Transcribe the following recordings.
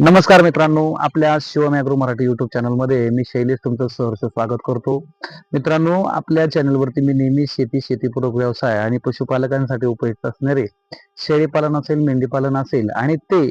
नमस्कार मित्रांनो आपल्या शिवम ॲग्रो मराठी युट्यूब चॅनलमध्ये मी शैलेश तुमचं सहर्ष स्वागत करतो. मित्रांनो आपल्या चॅनलवरती मी नेहमी शेती शेतीपूरक व्यवसाय आणि पशुपालकांसाठी उपयुक्त असणारे शेळीपालन असेल मेंढीपालन असेल आणि ते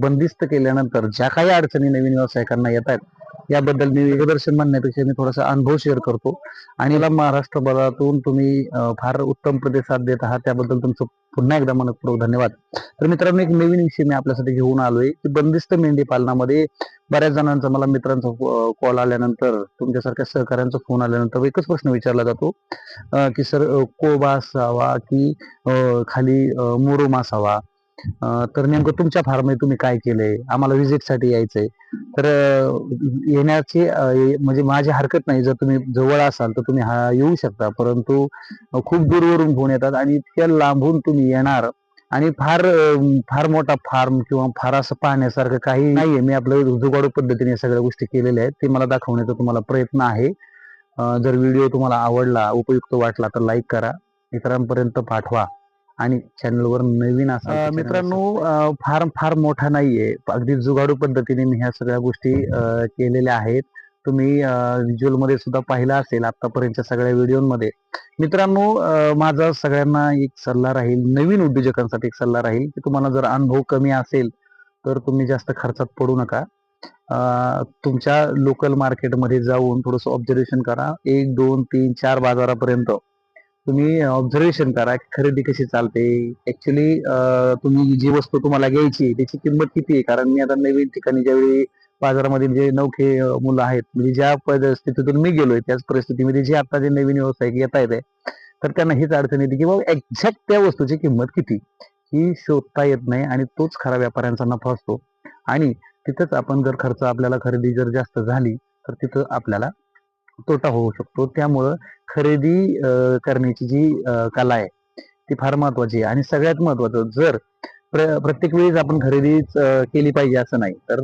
बंदिस्त केल्यानंतर ज्या काही अडचणी नवीन व्यावसायिकांना येत आहेत याबद्दल मी वेगदर्शन म्हणण्यापेक्षा मी थोडासा अनुभव शेअर करतो. आणि मला महाराष्ट्रभरातून तुम्ही फार उत्तम प्रतिसाद देत आहात त्याबद्दल तुमचं पुन्हा एकदा मनपूर्वक धन्यवाद. तर मित्रांनो एक नवीन विषय मी आपल्यासाठी घेऊन आलोय की बंदिस्त मेंढी पालनामध्ये बऱ्याच जणांचा मला मित्रांचा कॉल आल्यानंतर तुमच्यासारख्या सहकाऱ्यांचा फोन आल्यानंतर एकच प्रश्न विचारला जातो की सर कोबा असावा की खाली मोरोमा मुरुम असावा? तर नेमकं तुमच्या फार्ममध्ये तुम्ही काय केलंय? आम्हाला व्हिजिटसाठी यायचंय. तर येण्याची म्हणजे माझी हरकत नाही. जर तुम्ही जवळ असाल तर तुम्ही हा येऊ शकता. परंतु खूप दूरवरून फोन येतात आणि इतक्या लांबून तुम्ही येणार आणि फार फार मोठा फार्म किंवा फार असं पाहण्यासारखं काही नाहीये. मी आपलं जुगाडू पद्धतीने सगळ्या गोष्टी केलेल्या आहेत. ते मला दाखवण्याचा तुम्हाला प्रयत्न आहे. जर व्हिडिओ तुम्हाला आवडला उपयुक्त वाटला तर लाईक करा. इतरांपर्यंत पाठवा. आणि चॅनलवर नवीन असा. मित्रांनो फार फार मोठा नाहीये. अगदी जुगाडू पद्धतीने मी ह्या सगळ्या गोष्टी केलेल्या आहेत. तुम्ही व्हिज्युअलमध्ये सुद्धा पाहिला असेल आतापर्यंतच्या सगळ्या व्हिडिओमध्ये. मित्रांनो माझा सगळ्यांना एक सल्ला राहील नवीन उद्योजकांसाठी एक सल्ला राहील की तुम्हाला जर अनुभव कमी असेल तर तुम्ही जास्त खर्चात पडू नका. तुमच्या लोकल मार्केटमध्ये जाऊन थोडस ऑब्झर्वेशन करा. एक दोन तीन चार बाजारापर्यंत. तुम्ही ऑब्झर्वेशन करा खरेदी कशी चालते. ऍक्च्युली तुम्ही जी वस्तू तुम्हाला घ्यायची त्याची किंमत किती आहे? कारण मी आता नवीन ठिकाणी ज्यावेळी बाजारामध्ये जे नौखे मुलं आहेत म्हणजे ज्या परिस्थितीतून मी गेलोय त्याच परिस्थितीमध्ये जे आता जे नवीन व्यावसायिक येत आहेत तर त्यांना हीच अडचण येते की बाबा एक्झॅक्ट त्या वस्तूची किंमत किती? ही शोधता येत नाही आणि तोच खरा व्यापाऱ्यांचा नफा असतो. आणि तिथंच आपण जर खर्च आपल्याला खरेदी जर जास्त झाली तर तिथं आपल्याला तोटा होऊ शकतो. त्यामुळं खरेदी करण्याची जी कला आहे ती फार महत्वाची आहे. आणि सगळ्यात महत्वाचं जर प्र- प्रत्येक वेळेस आपण खरेदीच केली पाहिजे असं नाही तर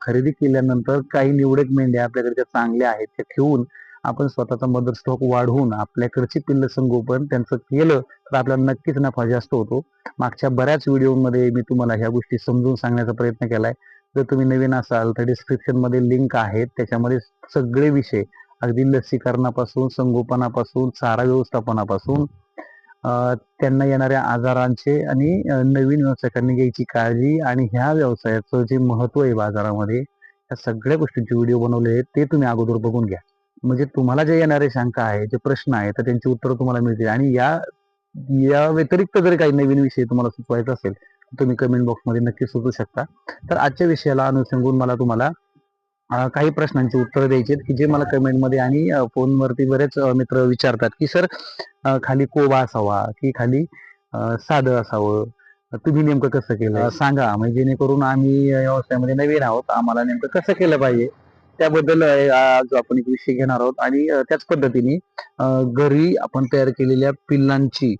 खरेदी केल्यानंतर काही निवडक मेंढ्या आपल्याकडे ज्या चांगल्या आहेत त्या ठेवून आपण स्वतःचा मदर स्टॉक वाढवून आपल्याकडची पिल्ल संगोपन त्यांचं केलं तर आपल्याला नक्कीच नफा जास्त होतो. मागच्या बऱ्याच व्हिडिओमध्ये मी तुम्हाला ह्या गोष्टी समजून सांगण्याचा प्रयत्न केलाय. जर तुम्ही नवीन असाल तर डिस्क्रिप्शनमध्ये लिंक आहेत त्याच्यामध्ये सगळे विषय अगदी लसीकरणापासून संगोपनापासून चारा व्यवस्थापनापासून त्यांना येणाऱ्या आजारांचे आणि नवीन व्यावसायिकांनी घ्यायची काळजी आणि ह्या व्यवसायाचं जे महत्त्व आहे बाजारामध्ये ह्या सगळ्या गोष्टींचे व्हिडिओ बनवले आहेत ते तुम्ही अगोदर बघून घ्या. म्हणजे तुम्हाला जे येणारे शंका आहे जे प्रश्न आहे तर त्यांची उत्तरं तुम्हाला मिळतील. आणि या या व्यतिरिक्त जर काही नवीन विषय तुम्हाला सुचवायचा असेल तर तुम्ही कमेंट बॉक्समध्ये नक्की सुचवू शकता. तर आजच्या विषयाला अनुसंगून मला तुम्हाला काही प्रश्नांची उत्तरं द्यायची की जे मला कमेंटमध्ये आणि फोनवरती बरेच मित्र विचारतात की सर खाली कोबा असावा की खाली साधं असावं? तुम्ही नेमकं कसं केलं? सांगा म्हणजे जेणेकरून आम्ही या व्यवसायामध्ये नवीन आहोत. आम्हाला नेमकं कसं केलं पाहिजे? त्याबद्दल आज आपण एक विषय घेणार आहोत आणि त्याच पद्धतीने घरी आपण तयार केलेल्या पिल्लांची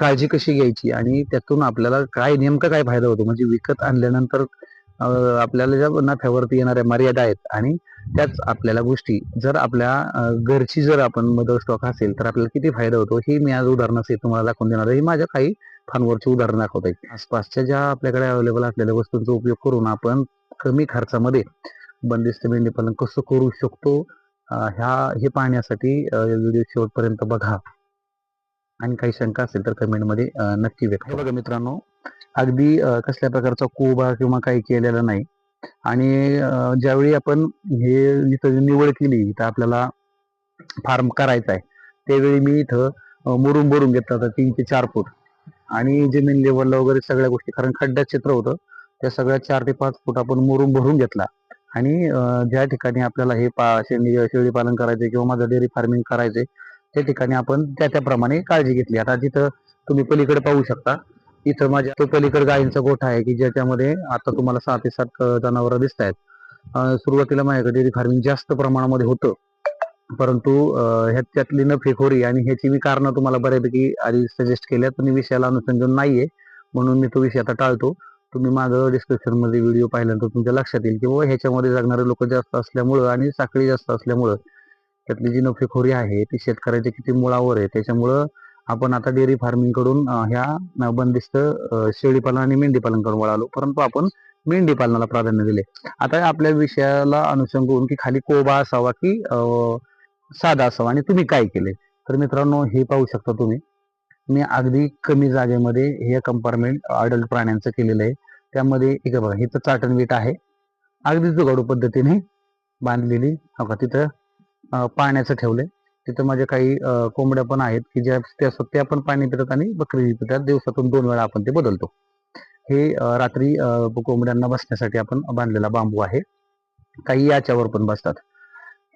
काळजी कशी घ्यायची आणि त्यातून आपल्याला काय नेमका काय फायदा होतो? म्हणजे विकत आणल्यानंतर आपल्याला ज्या नफ्यावरती येणाऱ्या मर्यादा आहेत आणि त्याच आपल्याला गोष्टी जर आपल्या घरची जर आपण मदर स्टॉक असेल तर आपल्याला किती फायदा होतो? हे मी आज उदाहरणासहित तुम्हाला दाखवून देणार आहे. माझ्या काही फानवरची उदाहरणं दाखवत आहे आसपासच्या ज्या आपल्याकडे अवेलेबल असलेल्या वस्तूंचा उपयोग करून आपण कमी खर्चामध्ये बंदिस्त मेंढी पालन कसं करू शकतो? ह्या हे पाहण्यासाठी व्हिडिओ शेवटपर्यंत बघा. आणि काही शंका असेल तर कमेंटमध्ये नक्की व्यक्त बघा मित्रांनो अगदी कसल्या प्रकारचा कोबा किंवा काही केलेला नाही. आणि ज्यावेळी आपण हे इथं निवड केली तर आपल्याला फार्म करायचा आहे त्यावेळी मी इथं अं, मुरुम भरून घेतला होता तीन ते चार फूट. आणि जमीन लेवलला वगैरे सगळ्या गोष्टी कारण खड्ड्यात क्षेत्र होतं त्या सगळ्या चार ते पाच फूट आपण मुरुम भरून घेतला. आणि ज्या ठिकाणी आपल्याला हे पा शेळी शेळी पालन करायचे किंवा माझं डेअरी फार्मिंग करायचे त्या ठिकाणी आपण त्या त्याप्रमाणे काळजी घेतली. आता जिथं तुम्ही पलीकडे पाहू शकता इथं माझ्या तो पलीकडे गायींचा गोठा आहे की ज्याच्यामध्ये आता तुम्हाला सहा ते सात जनावरं दिसत आहेत सुरुवातीला माझ्याकडे डेअरी फार्मिंग जास्त प्रमाणामध्ये होतं. परंतु अं, त्यातली नफेखोरी आणि ह्याची मी कारणं तुम्हाला बऱ्यापैकी आधी सजेस्ट केल्या पण विषयाला अनुसंधान नाहीये म्हणून मी तो विषय आता टाळतो. तुम्ही माझं डिस्क्रिप्शनमध्ये व्हिडिओ पाहिल्यानंतर तुमच्या लक्षात येईल की ह्याच्यामध्ये जगणारे लोक जास्त असल्यामुळं आणि साखळी जास्त असल्यामुळं त्यातली जी नफेखोरी आहे ती शेतकऱ्याच्या किती मुळावर आहे त्याच्यामुळं आपण आता डेअरी फार्मिंगकडून ह्या बंदिस्त शेळी पालन आणि मेंढी पालन करून वळालो. परंतु आपण मेंढी पालनाला प्राधान्य दिले. आता आपल्या विषयाला अनुषंगून की खाली कोबा असावा की साधा असावा आणि तुम्ही काय केले? तर मित्रांनो हे पाहू शकता तुम्ही. मी अगदी कमी जागेमध्ये हे कंपार्टमेंट अडल्ट प्राण्यांचं केलेलं आहे. त्यामध्ये एक बघा इथं चाटण वीट आहे. अगदी जुगाडू पद्धतीने बांधलेली. हो का? तिथं पाण्याचं ठेवलंय. तिथं माझ्या काही कोंबड्या पण आहेत की ज्या त्या त्या पण पाणी पितात आणि बकरी पितात. दिवसातून दोन वेळा आपण ते बदलतो. हे रात्री कोंबड्यांना बसण्यासाठी आपण बांधलेला बांबू आहे. काही याच्यावर पण बसतात.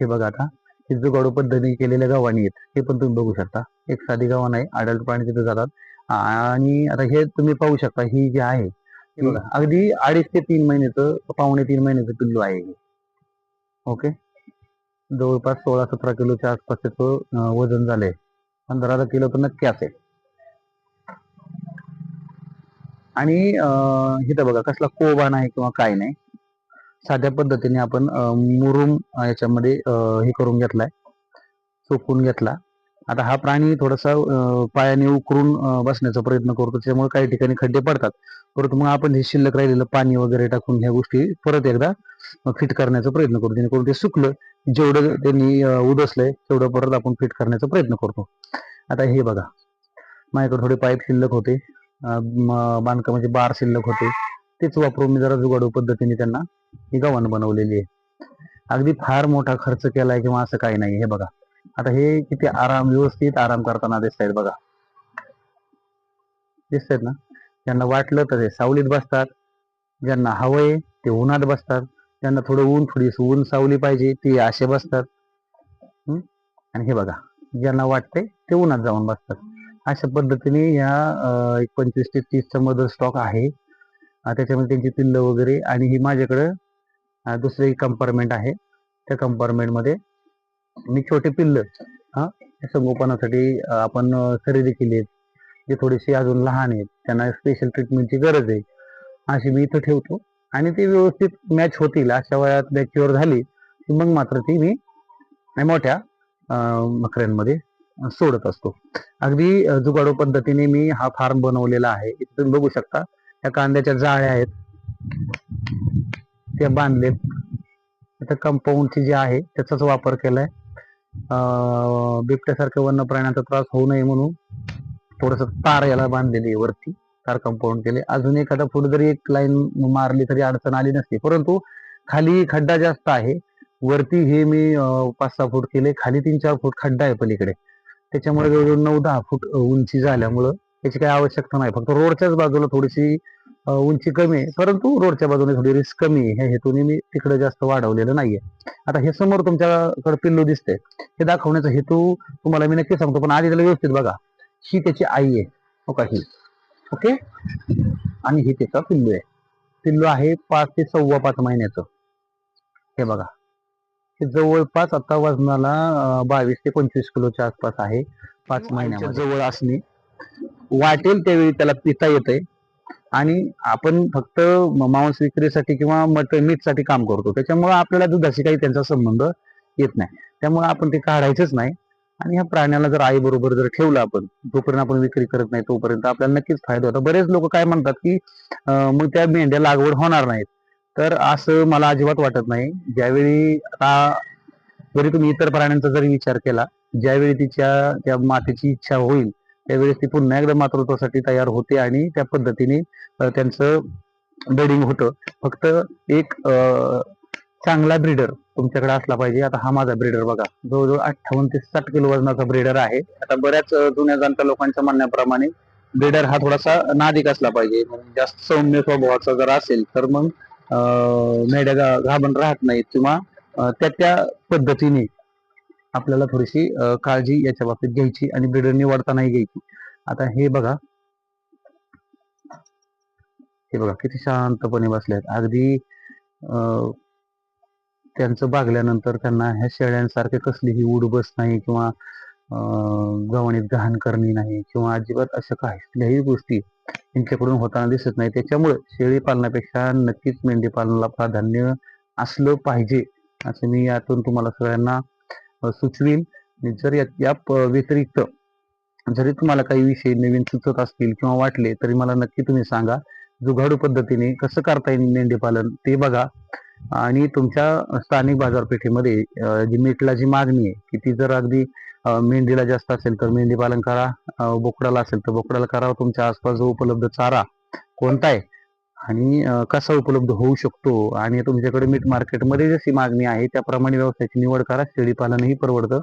हे बघा आता. हे जुगाडू पद्धतीने केलेल्या गव्हाणी आहेत. हे पण तुम्ही बघू शकता. एक साधी गव्हाण आहे अडल्ट प्राणी तिथे जातात. आणि आता हे तुम्ही पाहू शकता. ही जी आहे अगदी अडीच ते तीन महिन्याचं पावणे तीन महिन्याचं पिल्लू आहे ओके? जवळपास सोळा सतरा किलोच्या आसपास त्याचं वजन झालंय. पंधरा किलो तर नक्की असेल. आणि इथं बघा कसला कोबा नाही किंवा काय नाही. साध्या पद्धतीने आपण मुरुम याच्यामध्ये हे करून घेतलाय. सुकून घेतला. आता हा प्राणी थोडासा पायाने उकरून बसण्याचा प्रयत्न करतो. त्यामुळे काही ठिकाणी खड्डे पडतात. परंतु मग आपण हे शिल्लक राहिलेलं पाणी वगैरे टाकून ह्या गोष्टी परत एकदा फिट करण्याचा प्रयत्न करतो. जेणेकरून ते सुकलं जेवढं त्यांनी उदसलंय तेवढं परत आपण फिट करण्याचा प्रयत्न करतो. आता हे बघा. माझ्याकडे थोडे पाईप शिल्लक होते. बांधकामाचे बार शिल्लक होते. तेच वापरून मी जरा जुगाडू पद्धतीने त्यांना ही गव्हाण बनवलेली आहे. अगदी फार मोठा खर्च केलाय किंवा असं काही नाही. हे बघा. आता हे किती आराम व्यवस्थित आराम करताना दिसत आहेत बघा. दिसत आहेत ना? ज्यांना वाटलं तर ते सावलीत बसतात. ज्यांना हवंय ते उन्हात बसतात. ज्यांना थोडं ऊन थोडी ऊन सावली पाहिजे ते असे बसतात. हम्म? आणि हे बघा ज्यांना वाटतंय ते उन्हात जाऊन बसतात. अशा पद्धतीने या एक पंचवीस ते तीसचा मदर स्टॉक आहे. त्याच्यामध्ये त्यांची पिल्लं वगैरे आणि ही माझ्याकडं दुसरं एक कंपार्टमेंट आहे. त्या कंपार्टमेंटमध्ये मी छोटे पिल्ल हा संगोपनासाठी आपण खरेदी केली आहेत. जे थोडेसे अजून लहान आहेत त्यांना स्पेशल ट्रीटमेंटची गरज आहे. अशी मी इथं ठेवतो. आणि ते व्यवस्थित मॅच होतील अशा वयात मॅच्युअर झाली की मग मात्र ती मी मोठ्या मकऱ्यांमध्ये सोडत असतो. अगदी जुगाडो जुगाडू पद्धतीने मी हा फार्म बनवलेला आहे. इथे तुम्ही बघू शकता त्या कांद्याच्या जाळ्या आहेत. त्या बांधलेत. आता कंपाऊंडची जी आहे त्याचाच वापर केलाय. बिबट्यासारख्या वन्य प्राण्यांचा त्रास होऊ नये म्हणून थोडस तार याला बांधलेली आहे वरती. तार कंपाऊंड केले. अजून एखादा फुट जरी एक लाईन मारली तरी अडचण आली नसती. परंतु खाली खड्डा जास्त आहे. वरती हे मी पाच सहा फूट केले. खाली तीन चार फूट खड्डा आहे पलीकडे. त्याच्यामुळे जवळजवळ नऊ दहा फूट उंची झाल्यामुळं त्याची काही आवश्यकता नाही. फक्त रोडच्याच बाजूला थोडीशी उंची कमी आहे. परंतु रोडच्या बाजूने थोडी रिस्क कमी आहे. ह्या हेतूने मी तिकडे जास्त वाढवलेलं नाहीये. आता हे समोर तुमच्याकडे पिल्लू दिसतंय. हे दाखवण्याचा हेतू तुम्हाला मी नक्की सांगतो पण आधी त्याला व्यवस्थित बघा. ही त्याची आई आहे. हो का? ही. ओके? आणि ही त्याचा पिल्लू आहे. पिल्लू आहे पाच ते सव्वा पाच महिन्याचं. हे बघा. हे जवळपास आता वजनाला बावीस ते पंचवीस किलोच्या आसपास आहे. पाच महिन्याच्या जवळ असणे. वाटेल त्यावेळी त्याला पिता येतंय. आणि आपण फक्त मांस विक्रीसाठी किंवा मट मीठसाठी काम करतो. त्याच्यामुळे आपल्याला दुधाशी काही त्यांचा संबंध येत नाही. त्यामुळे आपण ते काढायचंच नाही. आणि ह्या प्राण्याला जर आई बरोबर जर ठेवलं आपण जोपर्यंत आपण विक्री करत नाही तोपर्यंत आपल्याला नक्कीच फायदा होतो. बरेच लोक काय म्हणतात की मग त्या मेंढ्या लागवड होणार नाहीत. तर असं मला अजिबात वाटत नाही. ज्यावेळी आता जरी तुम्ही इतर प्राण्यांचा जरी विचार केला ज्यावेळी तिच्या त्या मातेची इच्छा होईल त्यावेळेस ती पुन्हा एकदा मातृत्वासाठी तयार होते आणि त्या पद्धतीने त्यांचं ब्रीडिंग होतं. फक्त एक चांगला ब्रीडर तुमच्याकडे असला पाहिजे. आता हा माझा ब्रीडर बघा. जवळजवळ अठ्ठावन्न ते साठ किलो वजनाचा ब्रीडर आहे. आता बऱ्याच जुन्या जाणत्या लोकांच्या म्हणण्याप्रमाणे ब्रीडर हा थोडासा नादिक असला पाहिजे. म्हणजे जास्त सौम्य स्वभावाचा जर असेल तर मग मेड्या घाबण राहत नाहीत किंवा त्या त्या पद्धतीने आपल्याला थोडीशी काळजी याच्या बाबतीत घ्यायची आणि ब्रीडर निवडतानाही घ्यायची. आता हे बघा. हे बघा किती शांतपणे बसलेत. अगदी त्यांचं बागल्यानंतर त्यांना ह्या शेळ्यांसारखे कसलीही उडबस नाही किंवा गव्हाणीत गवणीत घाण करणी नाही किंवा अजिबात अशा काहीही गोष्टी त्यांच्याकडून होताना दिसत नाही. त्याच्यामुळे शेळी पालनापेक्षा नक्कीच मेंढी पालनाला प्राधान्य असलं पाहिजे असं मी यातून तुम्हाला सगळ्यांना सुचवेल सुचवीन. जर या- प- व्यतिरिक्त जरी तुम्हाला काही विषय नवीन सुचत असतील किंवा वाटले तरी मला नक्की तुम्ही सांगा. जुगाडू पद्धतीने कसं करता येईल मेंढी पालन ते बघा. आणि तुमच्या स्थानिक बाजारपेठेमध्ये जी मीठला जी मागणी आहे की ती जर अगदी मेंढीला जास्त असेल तर मेंढी पालन करा बोकडाला असेल तर बोकडाला करा. तुमच्या आसपास जो उपलब्ध चारा कोणता आहे आणि कसा उपलब्ध होऊ शकतो? आणि तुमच्याकडे मीठ मार्केटमध्ये जशी मागणी आहे त्याप्रमाणे व्यवसायाची निवड करा. शेळी पालनही परवडतं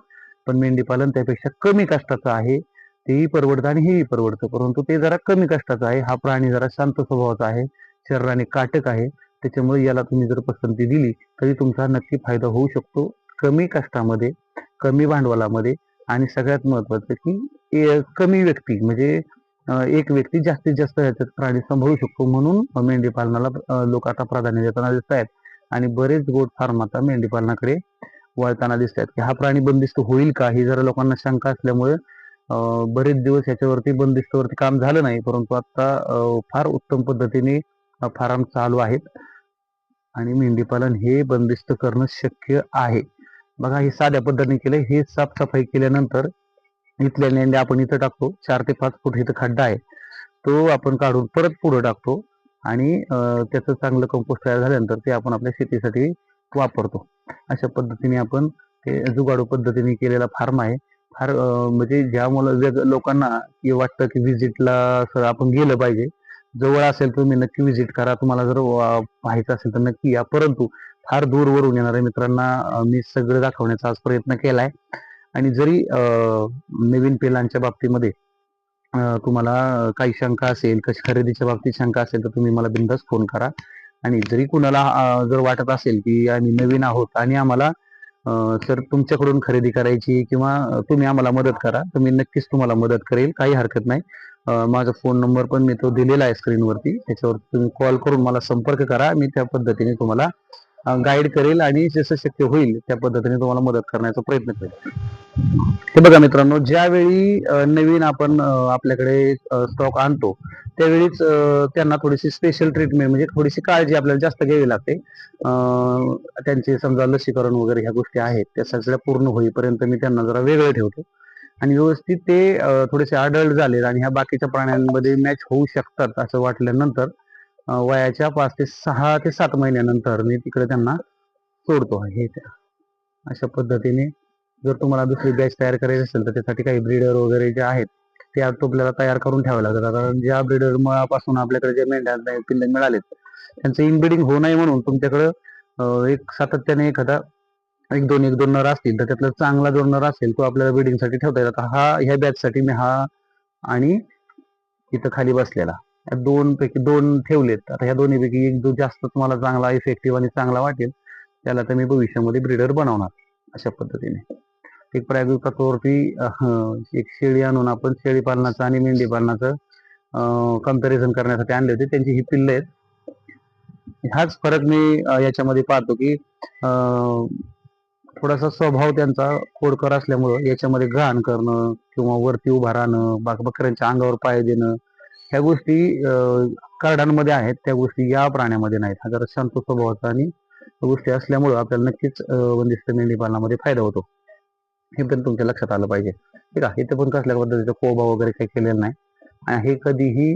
पण मेंढी पालन त्यापेक्षा कमी कष्टाचं आहे. तेही परवडतं आणि हेही परवडतं. परंतु ते जरा कमी कष्टाचं आहे. हा प्राणी जरा शांत स्वभावाचा आहे. शरीराने काटक आहे. त्याच्यामुळे याला तुम्ही जर पसंती दिली तरी तुमचा नक्की फायदा होऊ शकतो. कमी कष्टामध्ये कमी भांडवलामध्ये आणि सगळ्यात महत्वाचं की ए- कमी व्यक्ती. म्हणजे एक व्यक्ती जास्तीत जास्त ह्याच्यात प्राणी सांभाळू शकतो म्हणून मेंढी पालनाला लोक आता प्राधान्य देताना दिसत आहेत. आणि बरेच गोट फार्म आता मेंढी पालनाकडे वळताना दिसत आहेत. की हा प्राणी बंदिस्त होईल का ही जरा लोकांना शंका असल्यामुळे बरेच दिवस याच्यावरती बंदिस्तवरती काम झालं नाही. परंतु आता फार उत्तम पद्धतीने फार्म चालू आहेत. आणि मेंढी पालन हे बंदिस्त करणं शक्य आहे. बघा हे साध्या पद्धतीने केलं हे साफसफाई केल्यानंतर इथल्या मेंढ्या आपण इथं टाकतो. चार ते पाच फूट इथं खड्डा आहे. तो आपण काढून परत पुढे टाकतो. आणि त्याचं चांगलं कंपोस्ट तयार झाल्यानंतर ते आपण आपल्या शेतीसाठी वापरतो. अशा पद्धतीने आपण ते जुगाडू पद्धतीने केलेला फार्म आहे. फार म्हणजे ज्या वेग लोकांना हे वाटतं की व्हिजिटला सर आपण गेलं पाहिजे जवळ असेल तुम्ही नक्की व्हिजिट करा. तुम्हाला जर पाहायचं असेल तर नक्की या. परंतु फार दूरवरून येणाऱ्या मित्रांना मी सगळं दाखवण्याचा आज प्रयत्न केलाय. आणि जरी नवीन पेलांच्या बाबतीमध्ये तुम्हाला काही शंका असेल कशी खरेदीच्या बाबतीत शंका असेल तर तुम्ही मला बिंदास फोन करा. आणि जरी कुणाला जर वाटत असेल की आम्ही नवीन आहोत आणि आम्हाला तर तुमच्याकडून खरेदी करायची किंवा तुम्ही आम्हाला मदत करा तर मी नक्कीच तुम्हाला मदत करेल. काही हरकत नाही. माझा फोन नंबर पण मी तो दिलेला आहे स्क्रीनवरती. त्याच्यावर तुम्ही कॉल करून मला संपर्क करा. मी त्या पद्धतीने तुम्हाला गाईड करेल आणि जसं शक्य होईल त्या पद्धतीने तुम्हाला मदत करण्याचा प्रयत्न करेल. हे बघा मित्रांनो ज्यावेळी नवीन आपण आपल्याकडे स्टॉक आणतो त्यावेळीच त्यांना थोडीशी स्पेशल ट्रीटमेंट म्हणजे थोडीशी काळजी आपल्याला जास्त घ्यावी लागते. त्यांचे समजा लसीकरण वगैरे ह्या गोष्टी आहेत त्या सगळ्या पूर्ण होईपर्यंत मी त्यांना जरा वेगळं ठेवतो. आणि व्यवस्थित ते थोडेसे अडल्ट झाले आणि ह्या बाकीच्या प्राण्यांमध्ये मॅच होऊ शकतात असं वाटल्यानंतर वयाच्या पाच ते सहा ते सात महिन्यानंतर मी तिकडे त्यांना सोडतो. हे त्या. अशा पद्धतीने जर तुम्हाला दुसरी बॅच तयार करायची असेल तर त्यासाठी काही ब्रीडर वगैरे जे आहेत ते आपल्याला तयार करून ठेवावे लागतात. कारण ज्या ब्रीडर मुळापासून आपल्याकडे जे मेंढ्या पिल्ले मिळालेत त्यांचं इनब्रिडिंग होऊ नये म्हणून तुमच्याकडं एक सातत्याने एखादा एक दोन एक दोन नर असतील तर त्यातला चांगला जो नर असेल तो आपल्याला ब्रिडिंगसाठी ठेवता येईल. हा ह्या बॅचसाठी मी हा आणि इथं खाली बसलेला. दोन पैकी दोन ठेवलेत. आता ह्या दोन्ही पैकी एक जो जास्त तुम्हाला चांगला इफेक्टिव्ह आणि चांगला वाटेल त्याला तर मी भविष्यामध्ये ब्रिडर बनवणार अशा पद्धतीने. एक प्रायोगिक तत्वावरती एक शेळी आणून आपण शेळी पालनाचं आणि मेंढी पालनाचं कंपॅरिझन करण्यासाठी आणले होते. त्यांची ही पिल्ले आहेत. हाच फरक मी याच्यामध्ये पाहतो की अं, थोडासा स्वभाव त्यांचा खोडकर असल्यामुळं याच्यामध्ये घाण करणं किंवा वरती उभा राहणं बाक बकऱ्यांच्या अंगावर पाय देणं ह्या गोष्टी कार्डांमध्ये आहेत त्या गोष्टी या प्राण्यामध्ये नाहीत. हा जरा शांत स्वभावाचा आणि गोष्टी असल्यामुळं आपल्याला नक्कीच बंदिस्त म्हणजे मेंढी पालनामध्ये फायदा होतो. हे पण तुमच्या लक्षात आलं पाहिजे. ठीक आहे इथे पण कसल्या पद्धतीचा कोबा वगैरे काही केलेला नाही. आणि हे कधीही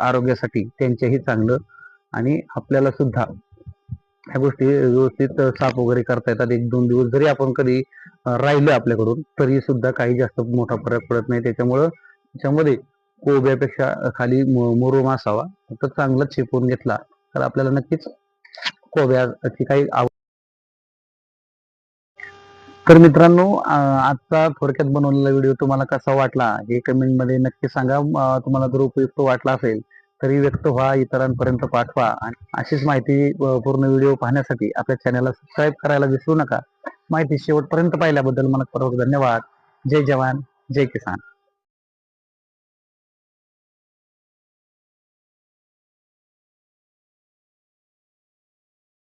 आरोग्यासाठी त्यांच्याही चांगलं आणि आपल्याला सुद्धा ह्या गोष्टी व्यवस्थित साफ वगैरे करता येतात. एक दोन दिवस जरी आपण कधी राहिलो राहिलं आपल्याकडून तरी सुद्धा काही जास्त मोठा फरक पडत नाही. त्याच्यामुळं त्याच्यामध्ये कोब्यापेक्षा खाली मुरुम असावा. तर चांगला चिपवून घेतला तर आपल्याला नक्कीच कोब्याची काही आव तर मित्रांनो आजचा थोडक्यात बनवलेला व्हिडिओ तुम्हाला कसा वाटला हे कमेंटमध्ये नक्की सांगा. तुम्हाला जर उपयुक्त वाटला असेल तरी व्यक्त व्हा इतरांपर्यंत पाठवा. आणि अशीच माहिती पूर्ण व्हिडिओ पाहण्यासाठी आपल्या चॅनलला सबस्क्राईब करायला विसरू नका. माहिती शेवटपर्यंत पाहिल्याबद्दल मनपूर्वक धन्यवाद. जय जवान जय किसान.